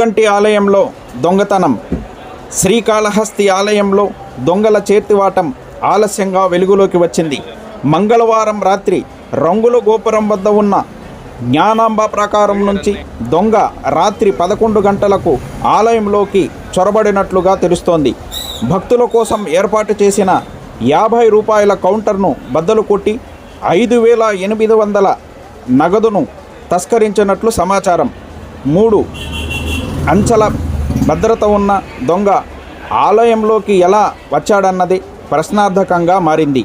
కంటి ఆలయంలో దొంగతనం. శ్రీకాళహస్తి ఆలయంలో దొంగల చేతివాటం ఆలస్యంగా వెలుగులోకి వచ్చింది. మంగళవారం రాత్రి రంగుల గోపురం వద్ద ఉన్న జ్ఞానాంబ ప్రాకారం నుంచి దొంగ రాత్రి పదకొండు గంటలకు ఆలయంలోకి చొరబడినట్లుగా తెలుస్తోంది. భక్తుల కోసం ఏర్పాటు చేసిన యాభై రూపాయల కౌంటర్ను బద్దలు కొట్టి ఐదు వేల ఎనిమిది వందల నగదును తస్కరించినట్లు సమాచారం. మూడు అంచల భద్రత ఉన్న దొంగ ఆలయంలోకి ఎలా వచ్చాడన్నది ప్రశ్నార్థకంగా మారింది.